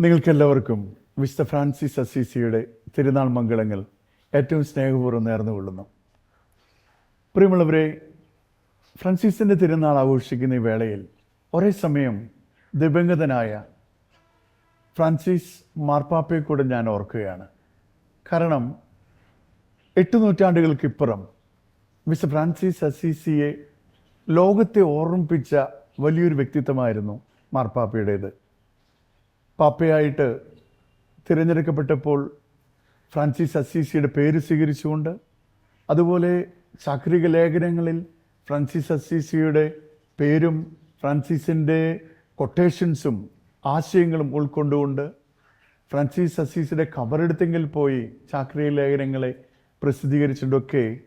നിങ്ങൾക്കെല്ലാവർക്കും വിശുദ്ധ ഫ്രാൻസിസ് അസീസിയുടെ തിരുനാൾ മംഗളങ്ങൾ ഏറ്റവും സ്നേഹപൂർവം നേർന്നുകൊള്ളുന്നു. പ്രിയമുള്ളവരെ ഫ്രാൻസിസിന്റെ തിരുനാൾ ആഘോഷിക്കുന്ന ഈ വേളയിൽ ഒരേ സമയം ദിവംഗതനായ ഫ്രാൻസിസ് മാർപ്പാപ്പയെ കൂടെ ഞാൻ ഓർക്കുകയാണ്. കാരണം എട്ട് നൂറ്റാണ്ടുകൾക്കിപ്പുറം മിസ്റ്റർ ഫ്രാൻസിസ് അസീസിയെ ലോകത്തെ ഓർമ്മിപ്പിച്ച വലിയൊരു വ്യക്തിത്വമായിരുന്നു മാർപ്പാപ്പയുടേത്. പാപ്പയായിട്ട് തിരഞ്ഞെടുക്കപ്പെട്ടപ്പോൾ ഫ്രാൻസിസ് അസീസിയുടെ പേര് സ്വീകരിച്ചുകൊണ്ട് അതുപോലെ ചാക്രിക ലേഖനങ്ങളിൽ ഫ്രാൻസിസ് അസീസിയുടെ പേരും ഫ്രാൻസിസിന്റെ കൊട്ടേഷൻസും ആശയങ്ങളും ഉൾക്കൊണ്ടുകൊണ്ട് ഫ്രാൻസിസ് അസീസിയുടെ കബറെടുത്തെങ്കിൽ പോയി ചാക്രിക ലേഖനങ്ങളെ പ്രസിദ്ധീകരിച്ചിട്ടൊക്കെ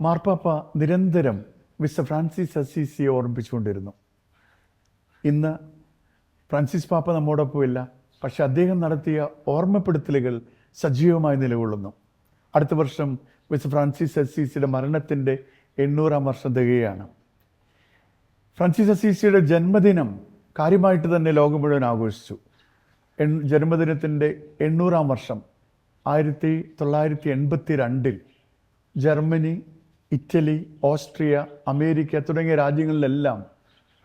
മാർപ്പാപ്പ നിരന്തരം മിസ്റ്റർ ഫ്രാൻസിസ് അസീസിയെ ഓർമ്മിപ്പിച്ചുകൊണ്ടിരുന്നു. ഇന്ന് ഫ്രാൻസിസ് പാപ്പ നമ്മോടൊപ്പമില്ല. പക്ഷെ അദ്ദേഹം നടത്തിയ ഓർമ്മപ്പെടുത്തലുകൾ സജീവമായി നിലകൊള്ളുന്നു. അടുത്ത വർഷം മിസ് ഫ്രാൻസിസ് അസീസിയുടെ മരണത്തിന്റെ എണ്ണൂറാം വർഷം തികയാണ്. ഫ്രാൻസിസ് അസീസിയുടെ ജന്മദിനം കാര്യമായിട്ട് തന്നെ ലോകം മുഴുവൻ ആഘോഷിച്ചു. ജന്മദിനത്തിന്റെ എണ്ണൂറാം വർഷം ആയിരത്തി തൊള്ളായിരത്തി എൺപത്തി രണ്ടിൽ ജർമ്മനി ഇറ്റലി ഓസ്ട്രിയ അമേരിക്ക തുടങ്ങിയ രാജ്യങ്ങളിലെല്ലാം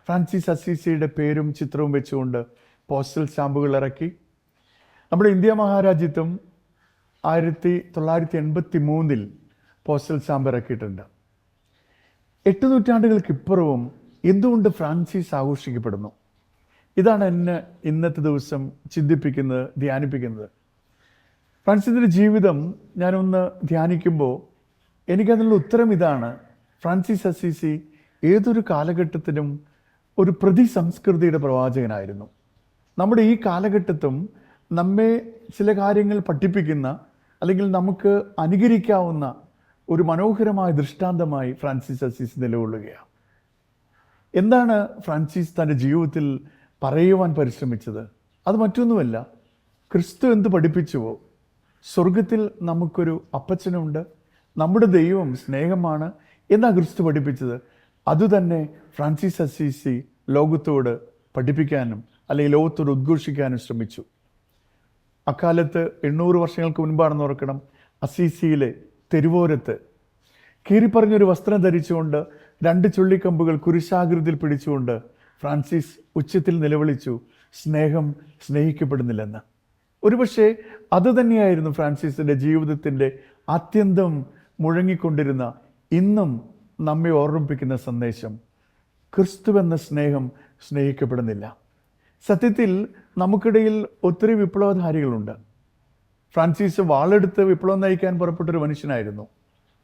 ഫ്രാൻസിസ് അസീസിയുടെ പേരും ചിത്രവും വെച്ചുകൊണ്ട് പോസ്റ്റൽ സ്റ്റാമ്പുകൾ ഇറക്കി. നമ്മുടെ ഇന്ത്യ മഹാരാജ്യത്തും ആയിരത്തി തൊള്ളായിരത്തി എൺപത്തി മൂന്നിൽ പോസ്റ്റൽ സ്റ്റാമ്പ് ഇറക്കിയിട്ടുണ്ട്. എട്ട് നൂറ്റാണ്ടുകൾക്കിപ്പുറവും എന്തുകൊണ്ട് ഫ്രാൻസിസ് ആഘോഷിക്കപ്പെടുന്നു? ഇതാണ് എന്നെ ഇന്നത്തെ ദിവസം ചിന്തിപ്പിക്കുന്നത് ധ്യാനിപ്പിക്കുന്നത്. ഫ്രാൻസിസിന്റെ ജീവിതം ഞാനൊന്ന് ധ്യാനിക്കുമ്പോൾ എനിക്കതിനുള്ള ഉത്തരം ഇതാണ്. ഫ്രാൻസിസ് അസീസി ഏതൊരു കാലഘട്ടത്തിലും ഒരു പ്രതിസംസ്കൃതിയുടെ പ്രവാചകനായിരുന്നു. നമ്മുടെ ഈ കാലഘട്ടത്തും നമ്മെ ചില കാര്യങ്ങൾ പഠിപ്പിക്കുന്ന അല്ലെങ്കിൽ നമുക്ക് അനുകരിക്കാവുന്ന ഒരു മനോഹരമായ ദൃഷ്ടാന്തമായി ഫ്രാൻസിസ് അസീസ് നിലകൊള്ളുകയാണ്. എന്താണ് ഫ്രാൻസിസ് തന്റെ ജീവിതത്തിൽ പറയുവാൻ പരിശ്രമിച്ചത്? അത് മറ്റൊന്നുമല്ല ക്രിസ്തു എന്ത് പഠിപ്പിച്ചുവോ സ്വർഗത്തിൽ നമുക്കൊരു അപ്പച്ചനുണ്ട് നമ്മുടെ ദൈവം സ്നേഹമാണ് എന്നാണ് ക്രിസ്തു പഠിപ്പിച്ചത്? അതുതന്നെ ഫ്രാൻസിസ് അസീസി ലോകത്തോട് പഠിപ്പിക്കാനും അല്ലെങ്കിൽ ലോകത്തോട് ഉദ്ഘോഷിക്കാനും ശ്രമിച്ചു. അക്കാലത്ത് എണ്ണൂറ് വർഷങ്ങൾക്ക് മുൻപാണെന്ന് ഓർക്കണം അസീസിയിലെ തെരുവോരത്ത്. കീറിപ്പറഞ്ഞൊരു വസ്ത്രം ധരിച്ചുകൊണ്ട് രണ്ട് ചുള്ളിക്കമ്പുകൾ കുരിശാകൃതിയിൽ പിടിച്ചുകൊണ്ട് ഫ്രാൻസിസ് ഉച്ചത്തിൽ നിലവിളിച്ചു സ്നേഹം സ്നേഹിക്കപ്പെടുന്നില്ലെന്ന്. ഒരുപക്ഷെ അത് തന്നെയായിരുന്നു ഫ്രാൻസിസിന്റെ ജീവിതത്തിന്റെ അത്യന്തം മുഴങ്ങിക്കൊണ്ടിരുന്ന ഇന്നും നമ്മെ ഓർമ്മിപ്പിക്കുന്ന സന്ദേശം. ക്രിസ്തുവെന്ന സ്നേഹം സ്നേഹിക്കപ്പെടുന്നില്ല. സത്യത്തിൽ നമുക്കിടയിൽ ഒത്തിരി വിപ്ലവധാരികളുണ്ട്. ഫ്രാൻസിസ് വാളെടുത്ത് വിപ്ലവം നയിക്കാൻ പുറപ്പെട്ടൊരു മനുഷ്യനായിരുന്നു.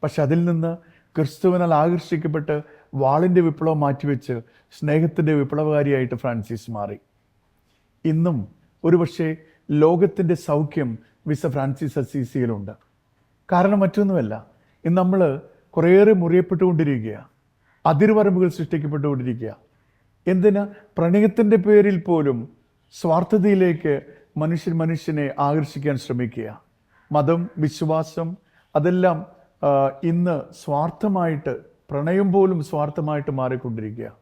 പക്ഷെ അതിൽ നിന്ന് ക്രിസ്തുവിനാൽ ആകർഷിക്കപ്പെട്ട് വാളിന്റെ വിപ്ലവം മാറ്റിവെച്ച് സ്നേഹത്തിന്റെ വിപ്ലവകാരിയായിട്ട് ഫ്രാൻസിസ് മാറി. ഇന്നും ഒരുപക്ഷെ ലോകത്തിന്റെ സൗഖ്യം വിസ ഫ്രാൻസിസ് അസീസിയിലുണ്ട്. കാരണം മറ്റൊന്നുമല്ല ഇന്ന് നമ്മൾ കുറേയേറെ മുറിയപ്പെട്ടുകൊണ്ടിരിക്കുകയാണ് അതിർവരമ്പുകൾ സൃഷ്ടിക്കപ്പെട്ടുകൊണ്ടിരിക്കുക എന്തിന്? പ്രണയത്തിന്റെ പേരിൽ പോലും സ്വാർത്ഥതയിലേക്ക് മനുഷ്യൻ മനുഷ്യനെ ആകർഷിക്കാൻ ശ്രമിക്കുക മതം വിശ്വാസം അതെല്ലാം ഇന്ന് സ്വാർത്ഥമായിട്ട് പ്രണയം പോലും സ്വാർത്ഥമായിട്ട് മാറിക്കൊണ്ടിരിക്കുക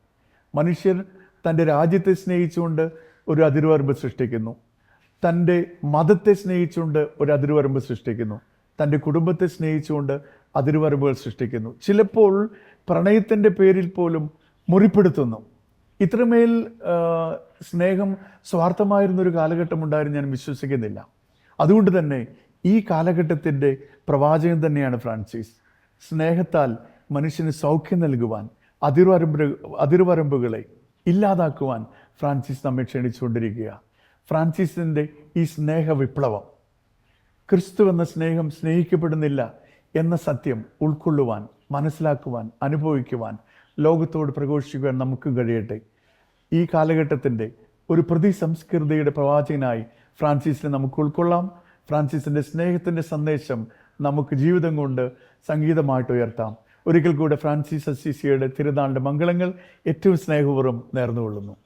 മനുഷ്യർ തന്റെ രാജ്യത്തെ സ്നേഹിച്ചുകൊണ്ട് ഒരു അതിർവരമ്പ് സൃഷ്ടിക്കുന്നു. തന്റെ മതത്തെ സ്നേഹിച്ചുകൊണ്ട് ഒരു അതിർവരമ്പ് സൃഷ്ടിക്കുന്നു. തന്റെ കുടുംബത്തെ സ്നേഹിച്ചുകൊണ്ട് അതിർവരമ്പുകൾ സൃഷ്ടിക്കുന്നു. ചിലപ്പോൾ പ്രണയത്തിന്റെ പേരിൽ പോലും മുറിപ്പെടുത്തുന്നു. ഇത്രമേൽ സ്നേഹം സ്വാർത്ഥമായിരുന്നൊരു കാലഘട്ടം ഉണ്ടായിരുന്നു ഞാൻ വിശ്വസിക്കുന്നില്ല. അതുകൊണ്ട് തന്നെ ഈ കാലഘട്ടത്തിന്റെ പ്രവാചകൻ തന്നെയാണ് ഫ്രാൻസിസ്. സ്നേഹത്താൽ മനുഷ്യന് സൗഖ്യം നൽകുവാൻ അതിർവരമ്പ് അതിർവരമ്പുകളെ ഇല്ലാതാക്കുവാൻ ഫ്രാൻസിസ് നമ്മെ ക്ഷണിച്ചുകൊണ്ടിരിക്കുക. ഫ്രാൻസിസിന്റെ ഈ സ്നേഹ വിപ്ലവം ക്രിസ്തു എന്ന സ്നേഹം സ്നേഹിക്കപ്പെടുന്നില്ല. എന്ന സത്യം ഉൾക്കൊള്ളുവാൻ മനസ്സിലാക്കുവാൻ അനുഭവിക്കുവാൻ ലോകത്തോട് പ്രഘോഷിക്കുവാൻ നമുക്ക് കഴിയട്ടെ. ഈ കാലഘട്ടത്തിന്റെ ഒരു പ്രതിസംസ്കൃതിയുടെ പ്രവാചകനായി ഫ്രാൻസിസിനെ നമുക്ക് ഉൾക്കൊള്ളാം. ഫ്രാൻസിസിന്റെ സ്നേഹത്തിന്റെ സന്ദേശം നമുക്ക് ജീവിതം കൊണ്ട് സംഗീതമായിട്ട് ഉയർത്താം. ഒരിക്കൽ കൂടെ ഫ്രാൻസിസ് അസീസിയുടെ തിരുനാളിന്റെ മംഗളങ്ങൾ ഏറ്റവും സ്നേഹപൂർവം നേർന്നുകൊള്ളുന്നു.